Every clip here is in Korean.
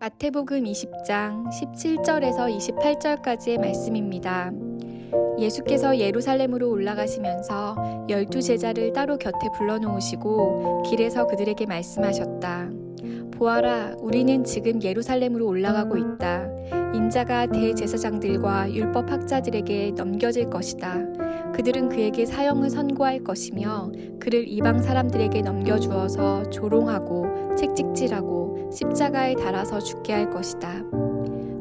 마태복음 20장 17절에서 28절까지의 말씀입니다. 예수께서 예루살렘으로 올라가시면서 열두 제자를 따로 곁에 불러놓으시고 길에서 그들에게 말씀하셨다. 보아라, 우리는 지금 예루살렘으로 올라가고 있다. 인자가 대제사장들과 율법 학자들에게 넘겨질 것이다. 그들은 그에게 사형을 선고할 것이며 그를 이방 사람들에게 넘겨주어서 조롱하고 책찍질하고 십자가에 달아서 죽게 할 것이다.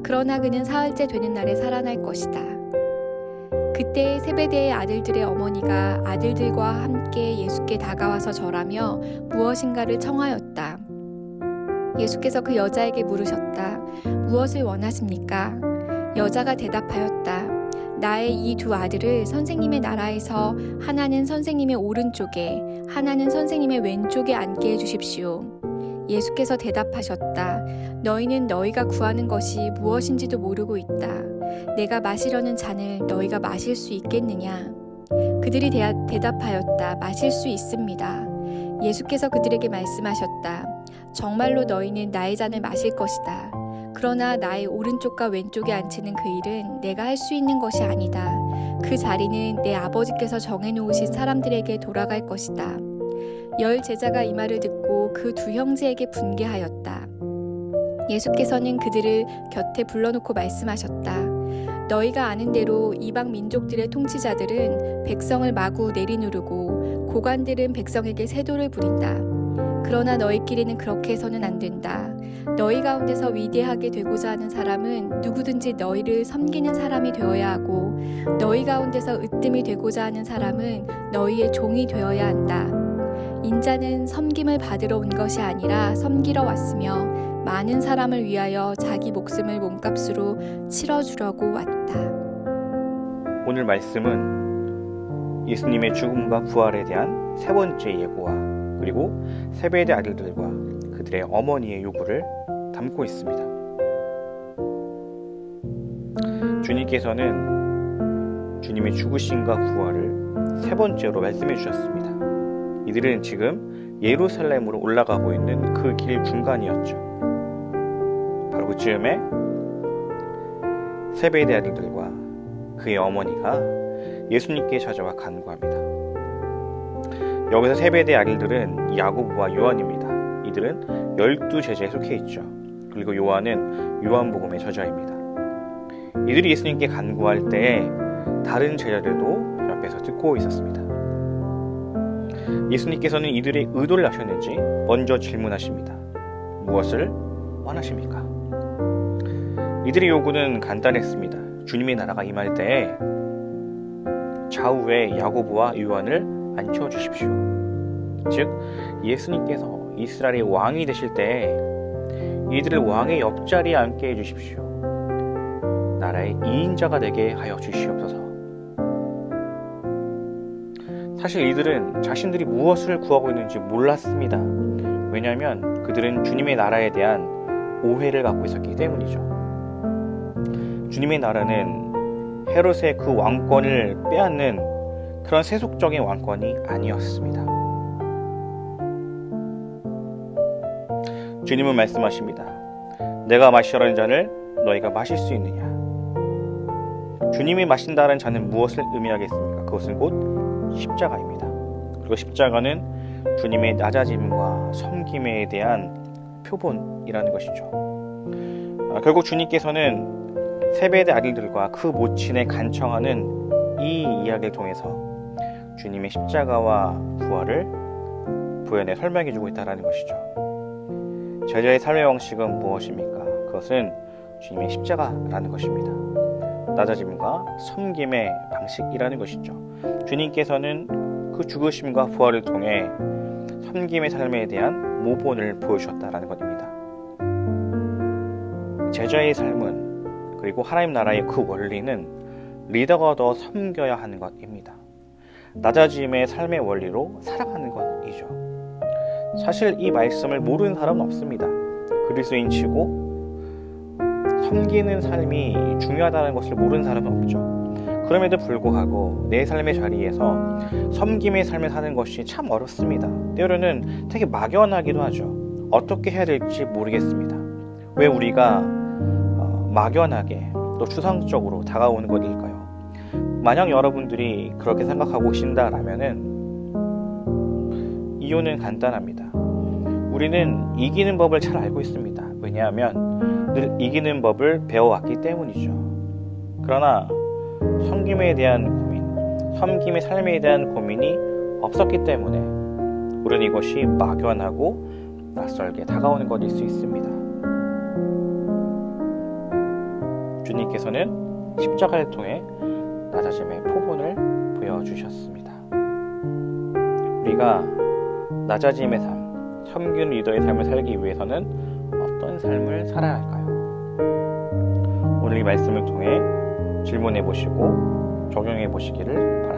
그러나 그는 사흘째 되는 날에 살아날 것이다. 그때 세베대의 아들들의 어머니가 아들들과 함께 예수께 다가와서 절하며 무엇인가를 청하였다. 예수께서 그 여자에게 물으셨다. 무엇을 원하십니까? 여자가 대답하였다. 나의 이 두 아들을 선생님의 나라에서 하나는 선생님의 오른쪽에, 하나는 선생님의 왼쪽에 앉게 해주십시오. 예수께서 대답하셨다. 너희는 너희가 구하는 것이 무엇인지도 모르고 있다. 내가 마시려는 잔을 너희가 마실 수 있겠느냐? 그들이 대, 대답하였다. 마실 수 있습니다. 예수께서 그들에게 말씀하셨다. 정말로 너희는 나의 잔을 마실 것이다. 그러나 나의 오른쪽과 왼쪽에 앉히는 그 일은 내가 할 수 있는 것이 아니다. 그 자리는 내 아버지께서 정해놓으신 사람들에게 돌아갈 것이다. 열 제자가 이 말을 듣고 그 두 형제에게 분개하였다. 예수께서는 그들을 곁에 불러놓고 말씀하셨다. 너희가 아는 대로 이방 민족들의 통치자들은 백성을 마구 내리누르고 고관들은 백성에게 세도를 부린다. 그러나 너희끼리는 그렇게 해서는 안 된다. 너희 가운데서 위대하게 되고자 하는 사람은 누구든지 너희를 섬기는 사람이 되어야 하고 너희 가운데서 으뜸이 되고자 하는 사람은 너희의 종이 되어야 한다. 인자는 섬김을 받으러 온 것이 아니라 섬기러 왔으며 많은 사람을 위하여 자기 목숨을 몸값으로 치러주려고 왔다. 오늘 말씀은 예수님의 죽음과 부활에 대한 세 번째 예고와 그리고 세배대 아들들과 그들의 어머니의 요구를 담고 있습니다. 주님께서는 주님의 죽으심과 부활을 세 번째로 말씀해 주셨습니다. 이들은 지금 예루살렘으로 올라가고 있는 그 길 중간이었죠. 바로 그즈음에 세배대 아들들과 그의 어머니가 예수님께 찾아와 간구합니다. 여기서 세배대 아들들은 야고보와 요한입니다. 이들은 열두 제자에 속해 있죠. 그리고 요한은 요한복음의 저자입니다. 이들이 예수님께 간구할 때 다른 제자들도 옆에서 듣고 있었습니다. 예수님께서는 이들의 의도를 아셨는지 먼저 질문하십니다. 무엇을 원하십니까? 이들의 요구는 간단했습니다. 주님의 나라가 임할 때 좌우에 야고보와 요한을 앉혀 주십시오. 즉 예수님께서 이스라엘의 왕이 되실 때 이들을 왕의 옆자리에 앉게 해 주십시오. 나라의 2인자가 되게 하여 주시옵소서. 사실 이들은 자신들이 무엇을 구하고 있는지 몰랐습니다. 왜냐하면 그들은 주님의 나라에 대한 오해를 갖고 있었기 때문이죠. 주님의 나라는 헤롯의 그 왕권을 빼앗는 그런 세속적인 왕권이 아니었습니다. 주님은 말씀하십니다. 내가 마시려는 잔을 너희가 마실 수 있느냐? 주님이 마신다는 잔은 무엇을 의미하겠습니까? 그것은 곧 십자가입니다. 그리고 십자가는 주님의 낮아짐과 섬김에 대한 표본이라는 것이죠. 아, 결국 주님께서는 세배대 아들들과 그 모친에 간청하는 이 이야기를 통해서 주님의 십자가와 부활을 부연에 설명해 주고 있다는 것이죠. 제자의 삶의 방식은 무엇입니까? 그것은 주님의 십자가라는 것입니다. 낮아짐과 섬김의 방식이라는 것이죠. 주님께서는 그 죽으심과 부활을 통해 섬김의 삶에 대한 모본을 보여주셨다라는 것입니다. 제자의 삶은 그리고 하나님 나라의 그 원리는 리더가 더 섬겨야 하는 것입니다. 낮아짐의 삶의 원리로 살아가는 것이죠. 사실 이 말씀을 모르는 사람은 없습니다. 그리스도인 치고 섬기는 삶이 중요하다는 것을 모르는 사람은 없죠. 그럼에도 불구하고 내 삶의 자리에서 섬김의 삶을 사는 것이 참 어렵습니다. 때로는 되게 막연하기도 하죠. 어떻게 해야 될지 모르겠습니다. 왜 우리가 어, 막연하게 또 추상적으로 다가오는 것일까요? 만약 여러분들이 그렇게 생각하고 계신다라면은 이유는 간단합니다. 우리는 이기는 법을 잘 알고 있습니다. 왜냐하면 늘 이기는 법을 배워왔기 때문이죠. 그러나 섬김에 대한 고민, 섬김의 삶에 대한 고민이 없었기 때문에 우리는 이것이 막연하고 낯설게 다가오는 것일 수 있습니다. 주님께서는 십자가를 통해 낮아짐의 포본을 보여주셨습니다. 우리가 낮아짐의 삶, 섬기는 리더의 삶을 살기 위해서는 어떤 삶을 살아야 할까요? 오늘 이 말씀을 통해 질문해 보시고 적용해 보시기를